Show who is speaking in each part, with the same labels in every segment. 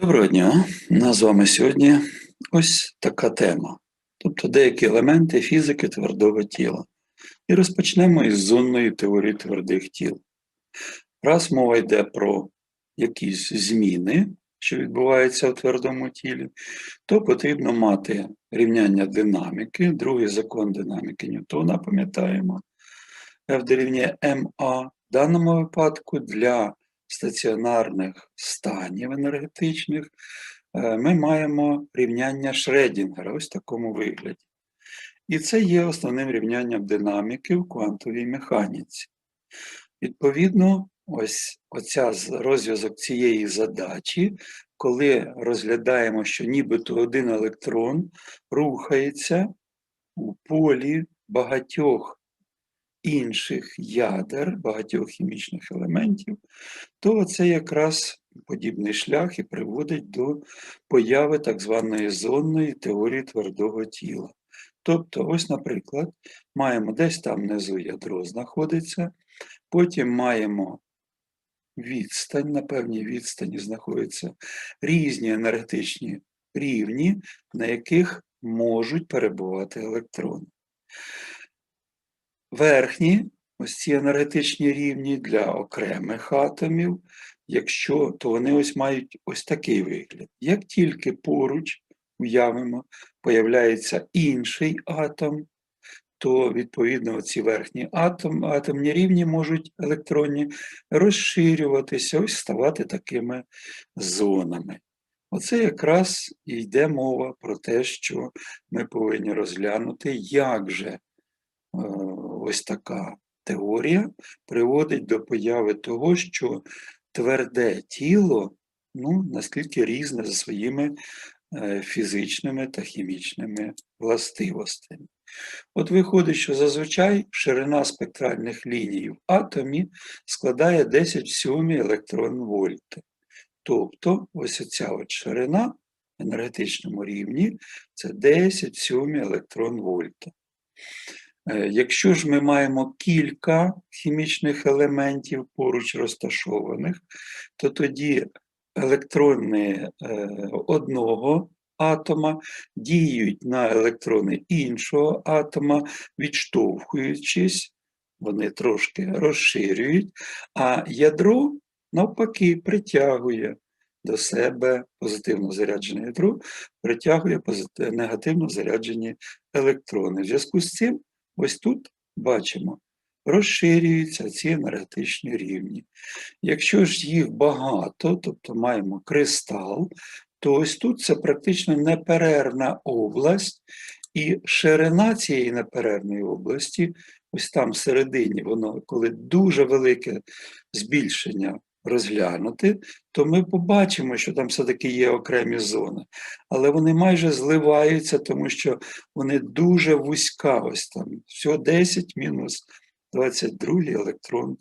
Speaker 1: Доброго дня! У нас з вами сьогодні ось така тема, тобто деякі елементи фізики твердого тіла. І розпочнемо із зонної теорії твердих тіл. Раз мова йде про якісь зміни, що відбуваються в твердому тілі, то потрібно мати рівняння динаміки, другий закон динаміки Ньютона, пам'ятаємо, F дорівнює МА. В даному випадку для стаціонарних станів енергетичних е, ми маємо рівняння Шредінгера ось в такому вигляді. І це є основним рівнянням динаміки в квантовій механіці. Відповідно, ось оця розв'язок цієї задачі, коли розглядаємо, що нібито один електрон рухається у полі багатьох інших ядер, багатьох хімічних елементів, то це якраз подібний шлях і приводить до появи так званої зонної теорії твердого тіла. Тобто, ось, наприклад, маємо десь там внизу ядро знаходиться, потім маємо відстань, на певній відстані знаходяться різні енергетичні рівні, на яких можуть перебувати електрони. Верхні, ось ці енергетичні рівні для окремих атомів, якщо, то вони ось мають ось такий вигляд. Як тільки поруч, уявимо, появляється інший атом, то відповідно ці верхні атом, атомні рівні можуть електронні розширюватися, ось ставати такими зонами. Оце якраз і йде мова про те, що ми повинні розглянути, як же е, ось така теорія приводить до появи того, що тверде тіло ну, наскільки різне за своїми е, фізичними та хімічними властивостями. От виходить, що зазвичай ширина спектральних ліній в атомі складає 10 в сьомій електрон вольти. Тобто, ось оця от ширина в енергетичному рівні це 10 в сьомій електрон вольта. Е, Якщо ж ми маємо кілька хімічних елементів поруч розташованих, то тоді електрони е, одного атома діють на електрони іншого атома, відштовхуючись, вони трошки розширюють, а ядро навпаки притягує до себе позитивно заряджене ядро, притягує негативно заряджені електрони. В зв'язку з цим Ось тут бачимо, розширюються ці енергетичні рівні. Якщо ж їх багато, тобто маємо кристал, то ось тут це практично неперервна область, і ширина цієї неперервної області, ось там всередині, воно, коли дуже велике збільшення розглянути, то ми побачимо, що там все-таки є окремі зони. Але вони майже зливаються, тому що вони дуже вузька, ось там, всього 10 мінус 22 електрон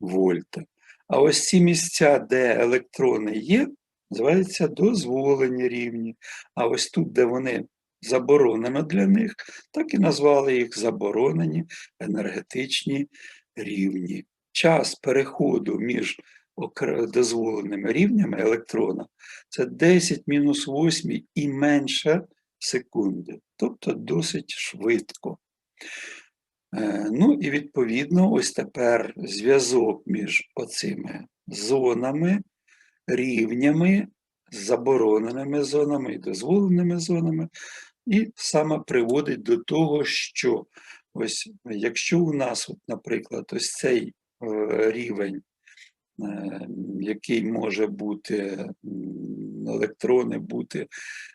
Speaker 1: вольта. А ось ці місця, де електрони є, називаються дозволені рівні. А ось тут, де вони заборонено для них, так і назвали їх заборонені енергетичні рівні. Час переходу між дозволеними рівнями електрона це 10 мінус 8 і менше секунди, тобто досить швидко. Е, Ну і відповідно, ось тепер зв'язок між оцими зонами, рівнями, забороненими зонами і дозволеними зонами, і саме приводить до того, що ось якщо у нас, от, наприклад, ось цей е, рівень який може бути електрони бути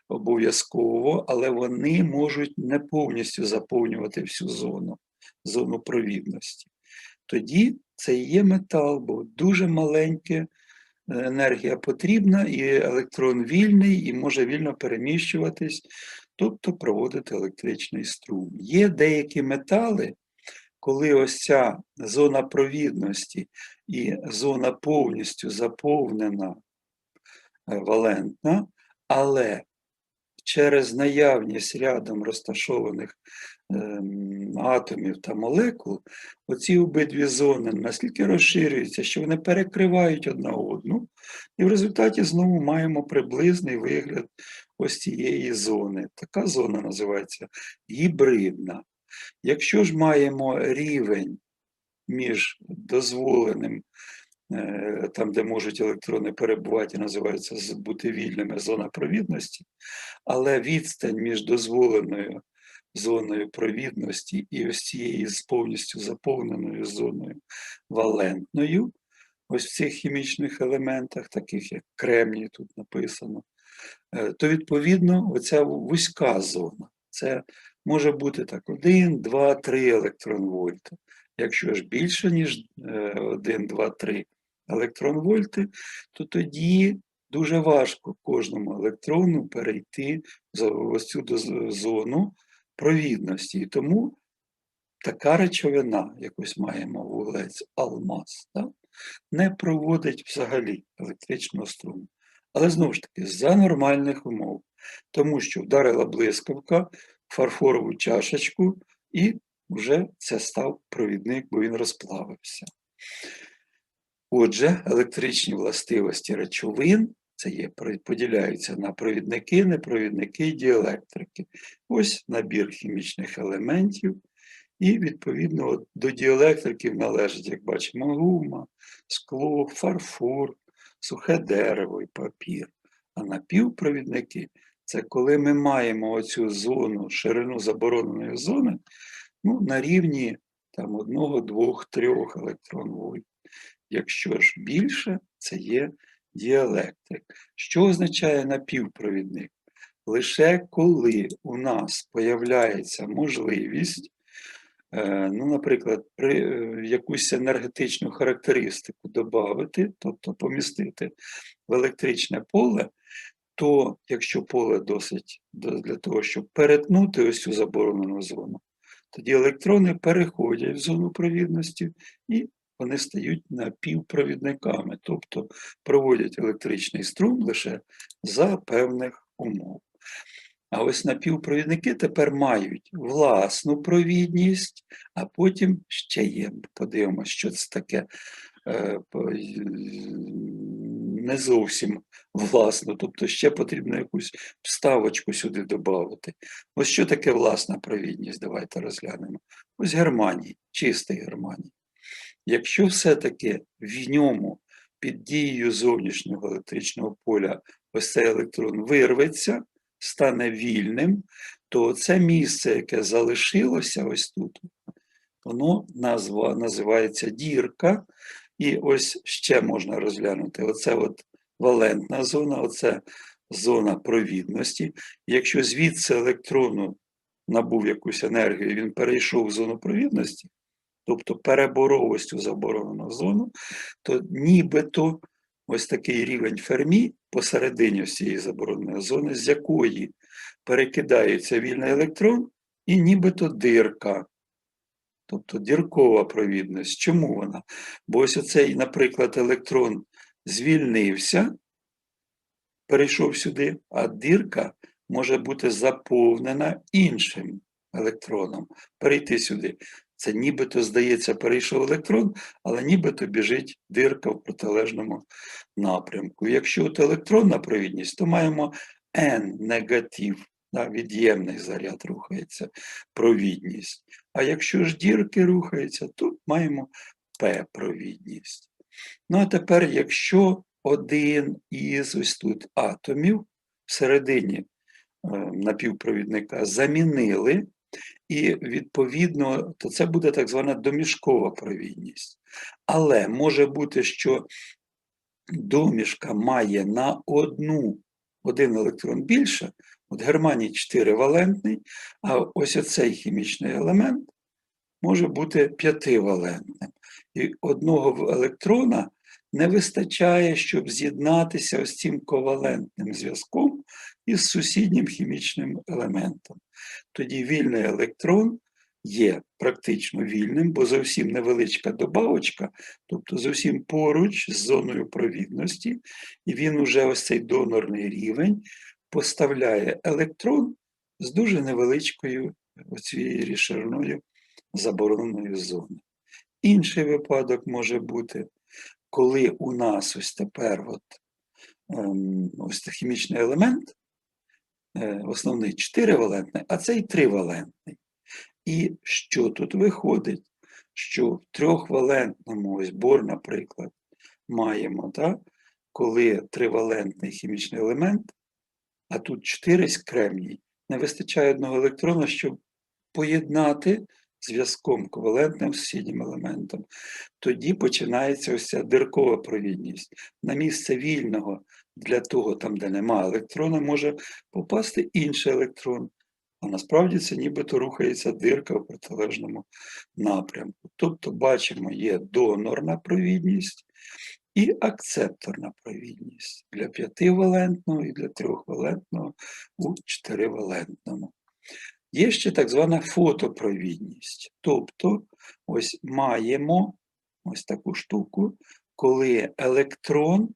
Speaker 1: обов'язково, але вони можуть не повністю заповнювати всю зону, зону провідності. Тоді це є метал, бо дуже маленька е, енергія потрібна, і електрон вільний і може вільно переміщуватись, тобто проводити електричний струм. Є деякі метали, коли ось ця зона провідності і зона повністю заповнена е, валентна, але через наявність рядом розташованих ем, атомів та молекул, оці обидві зони настільки розширюються, що вони перекривають одна одну, і в результаті знову маємо приблизний вигляд ось цієї зони. Така зона називається гібридна. Якщо ж маємо рівень між дозволеним, е, там, де можуть електрони перебувати, називається бути вільними зона провідності, але відстань між дозволеною зоною провідності і ось цією повністю заповненою зоною валентною, ось в цих хімічних елементах, таких як кремній тут написано, е, то відповідно оця вузька зона. Це може бути так 1, 2, 3 електронвольта. Якщо ж більше, ніж е, 1, 2, 3 електронвольти, то тоді дуже важко кожному електрону перейти ось цю зону провідності. І тому така речовина, якось маємо вуглець алмаз, так, не проводить взагалі електричного струму. Але знову ж таки, за нормальних умов, тому що вдарила блискавка фарфорову чашечку, і вже це став провідник, бо він розплавився. Отже, електричні властивості речовин це є, поділяються на провідники, непровідники і діелектрики. Ось набір хімічних елементів, і відповідно до діелектриків належить, як бачимо, гума, скло, фарфор, сухе дерево і папір. А напівпровідники це коли ми маємо оцю зону, ширину забороненої зони ну, на рівні там, одного, двох, трьох електронвольт. Якщо ж більше, це є діелектрик. Що означає напівпровідник? Лише коли у нас появляється можливість, е, ну, наприклад, при, е, якусь енергетичну характеристику додати, тобто помістити в електричне поле, то якщо поле досить для того, щоб перетнути ось цю заборонену зону, тоді електрони переходять в зону провідності і вони стають напівпровідниками, тобто проводять електричний струм лише за певних умов. А ось напівпровідники тепер мають власну провідність, а потім ще є. Подивимося, що це таке е, не зовсім власну, тобто ще потрібно якусь вставочку сюди додати. Ось що таке власна провідність, давайте розглянемо. Ось Германій, чистий Германій. Якщо все-таки в ньому під дією зовнішнього електричного поля ось цей електрон вирветься, стане вільним, то це місце, яке залишилося ось тут, воно назва, називається дірка. І ось ще можна розглянути. Оце от валентна зона, оце зона провідності. Якщо звідси електрону набув якусь енергію, він перейшов в зону провідності, тобто переборов ось цю заборонену зону, то нібито ось такий рівень Фермі посередині цієї забороненої зони, з якої перекидається вільний електрон, і нібито дирка. Тобто діркова провідність. Чому вона? Бо ось оцей, наприклад, електрон звільнився, перейшов сюди, а дірка може бути заповнена іншим електроном. Перейти сюди. Це нібито, здається, перейшов електрон, але нібито біжить дирка в протилежному напрямку. Якщо от електронна провідність, то маємо N негатив, да, від'ємний заряд рухається, провідність. А якщо ж дірки рухаються, то маємо P-провідність. Ну а тепер, якщо один із ось тут атомів всередині е, напівпровідника замінили, і відповідно, то це буде так звана домішкова провідність. Але може бути, що домішка має на одну один електрон більше, от Германій 4 валентний, а ось оцей хімічний елемент може бути п'ятивалентним. І одного електрона не вистачає, щоб з'єднатися ось цим ковалентним зв'язком із сусіднім хімічним елементом. Тоді вільний електрон є практично вільним, бо зовсім невеличка добавочка, тобто зовсім поруч з зоною провідності, і він уже ось цей донорний рівень поставляє електрон з дуже невеличкою оцією шириною забороненої зони. Інший випадок може бути, коли у нас ось тепер от, ем, ось хімічний елемент, е, основний чотиривалентний, а цей тривалентний. І що тут виходить? Що в трьохвалентному ось бор, наприклад, маємо, так? коли тривалентний хімічний елемент, а тут 4 кремній, не вистачає одного електрона, щоб поєднати зв'язком ковалентним з сусіднім елементом. Тоді починається ось ця диркова провідність. На місце вільного для того, там, де немає електрона, може попасти інший електрон. А насправді це нібито рухається дирка в протилежному напрямку. Тобто, бачимо, є донорна провідність і акцепторна провідність для п'ятивалентного і для трьохвалентного у чотиривалентному. Є ще так звана фотопровідність. Тобто, ось маємо ось таку штуку, коли електрон,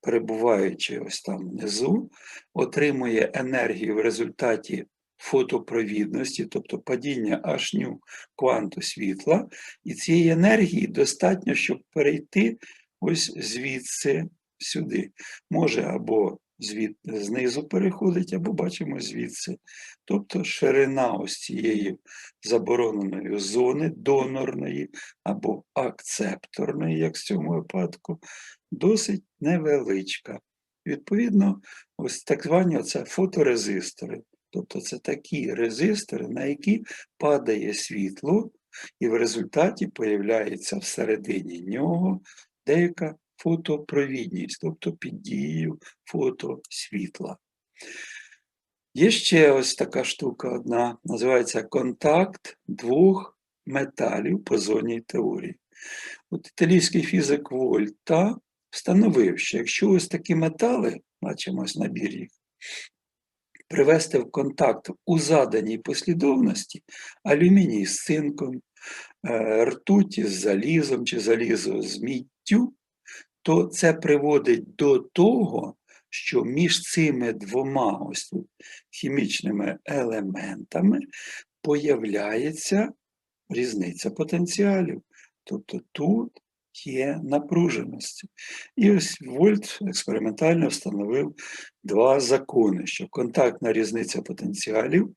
Speaker 1: перебуваючи ось там внизу, отримує енергію в результаті фотопровідності, тобто падіння ашню кванту світла, і цієї енергії достатньо, щоб перейти ось звідси сюди. Може або звід, знизу переходить, або бачимо звідси. Тобто ширина ось цієї забороненої зони донорної або акцепторної, як в цьому випадку, досить невеличка. Відповідно, ось так звані оце фоторезистори. Тобто це такі резистори, на які падає світло, і в результаті появляється всередині нього деяка фотопровідність, тобто під дією фотосвітла. Є ще ось така штука одна, називається контакт двох металів по зонній теорії. От італійський фізик Вольта встановив, що якщо ось такі метали, бачимо ось набір їх, привести в контакт у заданій послідовності алюміній з цинком, ртуті з залізом чи залізо з міттю, то це приводить до того, що між цими двома ось тут хімічними елементами появляється різниця потенціалів. Тобто тут є напруженості. І ось Вольт експериментально встановив два закони, що контактна різниця потенціалів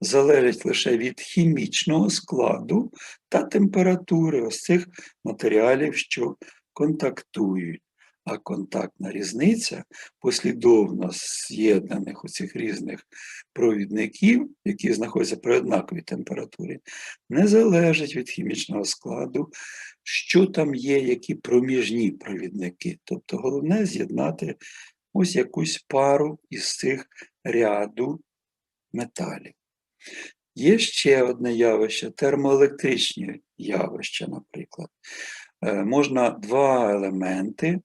Speaker 1: залежить лише від хімічного складу та температури ось цих матеріалів, що контактують. А контактна різниця послідовно з'єднаних у цих різних провідників, які знаходяться при однаковій температурі, не залежить від хімічного складу, що там є, які проміжні провідники. Тобто головне з'єднати ось якусь пару із цих ряду металів. Є ще одне явище термоелектричні явища, наприклад. Е, Можна два елементи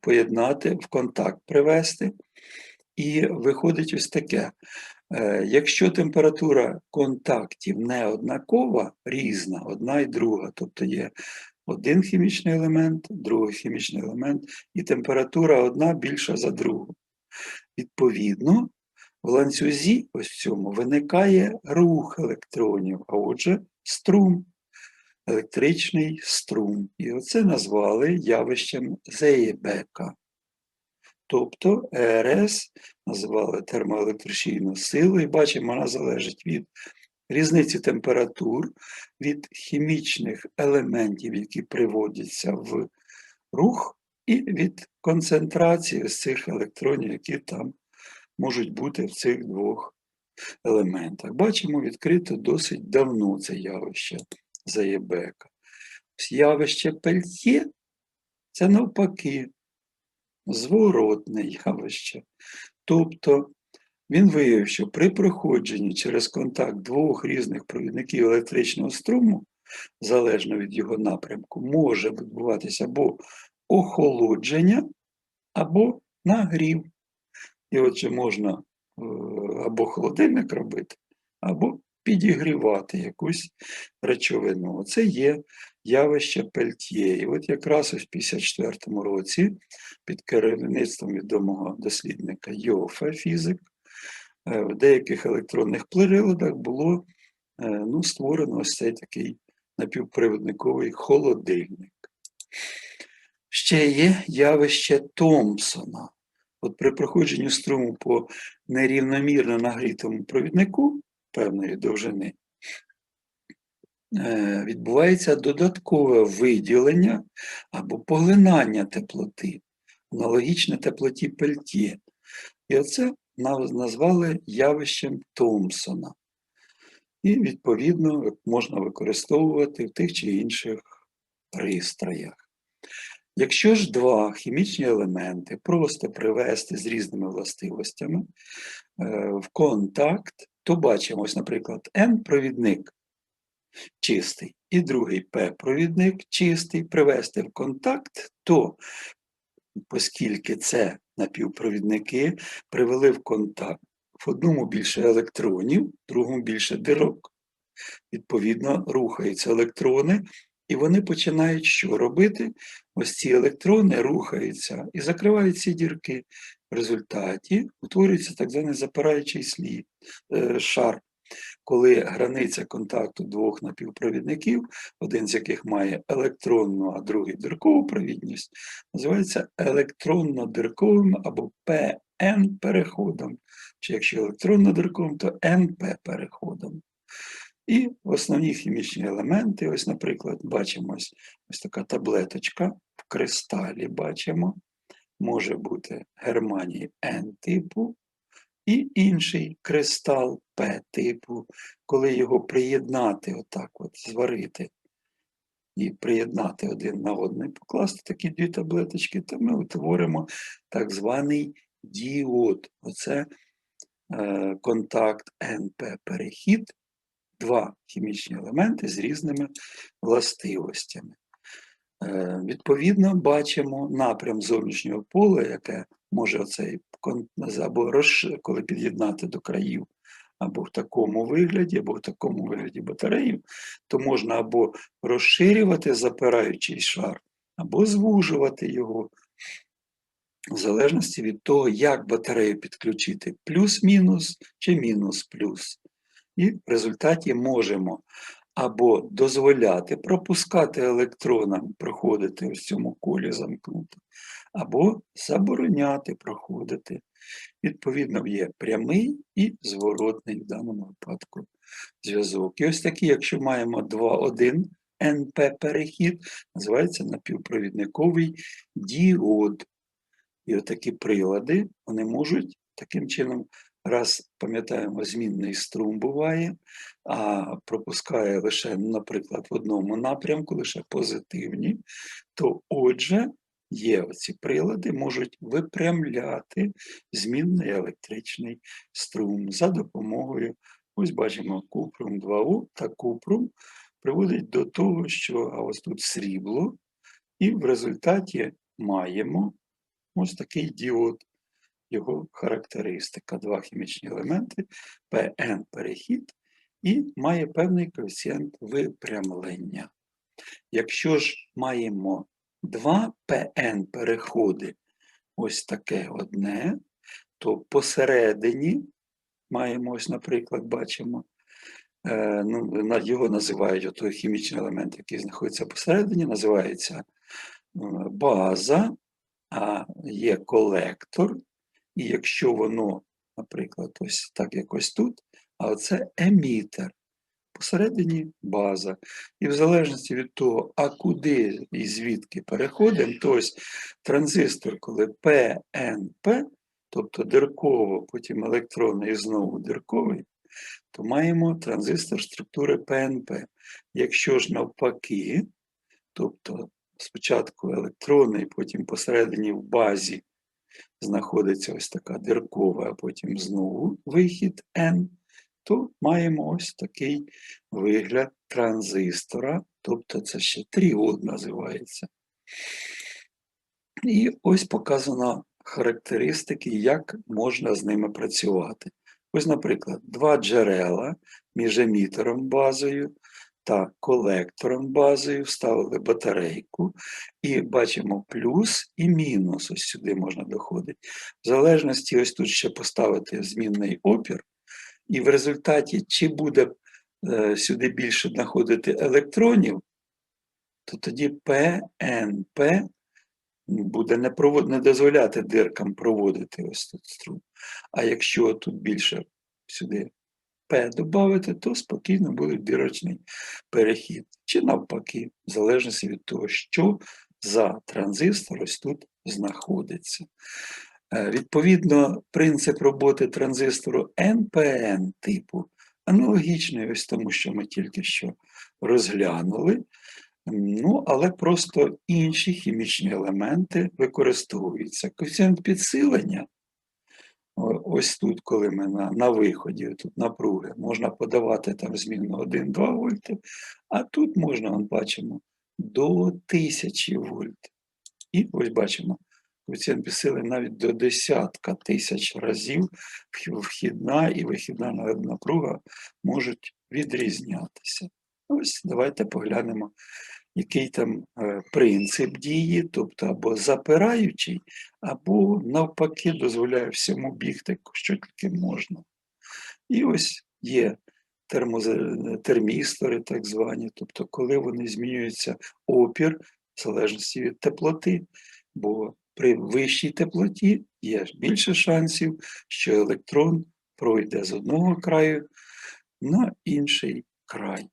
Speaker 1: поєднати, в контакт привести, і виходить ось таке. Е, Якщо температура контактів не однакова, різна, одна і друга, тобто є один хімічний елемент, другий хімічний елемент, і температура одна більша за другу. Відповідно, в ланцюзі ось в цьому виникає рух електронів, а отже, струм, електричний струм. І оце назвали явищем Зеєбека. Тобто ЕРС називали термоелектричну силу, і бачимо, вона залежить від різниці температур, від хімічних елементів, які приводяться в рух, і від концентрації з цих електронів, які там можуть бути в цих двох елементах. Бачимо відкрито досить давно це явище Заєбека. Явище Пельтє це навпаки зворотне явище. Тобто він виявив, що при проходженні через контакт двох різних провідників електричного струму, залежно від його напрямку, може відбуватися або охолодження, або нагрів. І отже, можна е, або холодильник робити, або підігрівати якусь речовину. Це є явище Пельтє. І от якраз в 54-му році під керівництвом відомого дослідника Йофе, фізик, е, в деяких електронних приладах було е, ну, створено ось цей такий напівпровідниковий холодильник. Ще є явище Томпсона. От при проходженні струму по нерівномірно нагрітому провіднику певної довжини е, відбувається додаткове виділення або поглинання теплоти, аналогічне теплоті Пельтє. І оце назвали явищем Томпсона. І, відповідно, можна використовувати в тих чи інших пристроях. Якщо ж два хімічні елементи просто привести з різними властивостями е, в контакт, то бачимо, ось, наприклад, N-провідник чистий і другий P-провідник чистий, привести в контакт, то оскільки це напівпровідники, привели в контакт в одному більше електронів, в другому більше дирок. Відповідно, рухаються електрони, і вони починають що робити? Ось ці електрони рухаються і закривають ці дірки. В результаті утворюється так званий запираючий слід, е, шар, коли границя контакту двох напівпровідників, один з яких має електронну, а другий диркову провідність, називається електронно-дирковим або ПН переходом. Чи якщо електронно-дирковим, то НП переходом. І основні хімічні елементи, ось, наприклад, бачимо ось, ось така таблеточка в кристалі бачимо, може бути германій N-типу і інший кристал П-типу, коли його приєднати, отак от, зварити і приєднати один на один, покласти такі дві таблеточки, то ми утворимо так званий діод. Оце е, контакт НП-перехід два хімічні елементи з різними властивостями. Е, Відповідно, бачимо напрям зовнішнього поля, яке може оцей або розш- коли під'єднати до країв, або в такому вигляді, або в такому вигляді батареїв, то можна або розширювати запираючий шар, або звужувати його, в залежності від того, як батарею підключити плюс-мінус чи мінус-плюс. І в результаті можемо або дозволяти пропускати електронам проходити в цьому колі замкнуто, або забороняти проходити. Відповідно, є прямий і зворотний в даному випадку зв'язок. І ось такий, якщо маємо 2,1 НП-перехід, називається напівпровідниковий діод. І отакі прилади вони можуть таким чином раз пам'ятаємо, змінний струм буває, а пропускає лише, ну, наприклад, в одному напрямку, лише позитивні, то отже, є оці прилади, можуть випрямляти змінний електричний струм. За допомогою, ось бачимо, купрум 2У та купрум приводить до того, що а ось тут срібло, і в результаті маємо ось такий діод його характеристика. Два хімічні елементи, ПН перехід, і має певний коефіцієнт випрямлення. Якщо ж маємо два ПН переходи, ось таке одне, то посередині маємо, ось, наприклад, бачимо, е, ну, його називають той хімічний елемент, який знаходиться посередині, називається е, база, а є колектор, і якщо воно, наприклад, ось так якось тут, а це емітер. Посередині база. І в залежності від того, а куди і звідки переходимо, то ось транзистор, коли ПНП, тобто дирково, потім електронний і знову дирковий, то маємо транзистор структури ПНП. Якщо ж навпаки, тобто спочатку електронний, потім посередині в базі знаходиться ось така диркова, а потім знову вихід N, то маємо ось такий вигляд транзистора, тобто це ще тріод називається. І ось показано характеристики, як можна з ними працювати. Ось, наприклад, два джерела між емітером базою та колектором базою, вставили батарейку і бачимо плюс і мінус. Ось сюди можна доходити. В залежності, ось тут ще поставити змінний опір, і в результаті, чи буде е, сюди більше знаходити електронів, то тоді ПНП буде не, провод... не дозволяти диркам проводити ось тут струм. А якщо тут більше сюди П додати, то спокійно буде дирочний перехід. Чи навпаки, в залежності від того, що за транзистор ось тут знаходиться. Е, Відповідно, принцип роботи транзистору NPN типу аналогічний ось тому, що ми тільки що розглянули. Ну, але просто інші хімічні елементи використовуються. Коефіцієнт підсилення, ось тут, коли ми на, на виході, тут напруги, можна подавати там зміну 1-2 вольти, а тут можна, он бачимо, до 1000 вольт. І ось бачимо, коефіцієнт підсилення навіть до десятка тисяч разів вхідна і вихідна напруга можуть відрізнятися. Ось давайте поглянемо, який там е, принцип дії, тобто або запираючий, або навпаки дозволяє всьому бігти, що тільки можна. І ось є термістори, так звані, тобто коли вони змінюються опір в залежності від теплоти, бо при вищій теплоті є більше шансів, що електрон пройде з одного краю на інший край.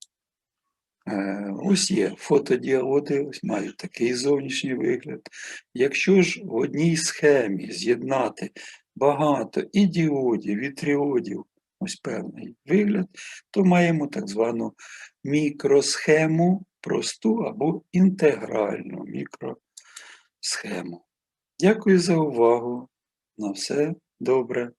Speaker 1: Е, Ось є фотодіоди, ось мають такий зовнішній вигляд. Якщо ж в одній схемі з'єднати багато і діодів, і тріодів, ось певний вигляд, то маємо так звану мікросхему, просту або інтегральну мікросхему. Дякую за увагу. На все добре.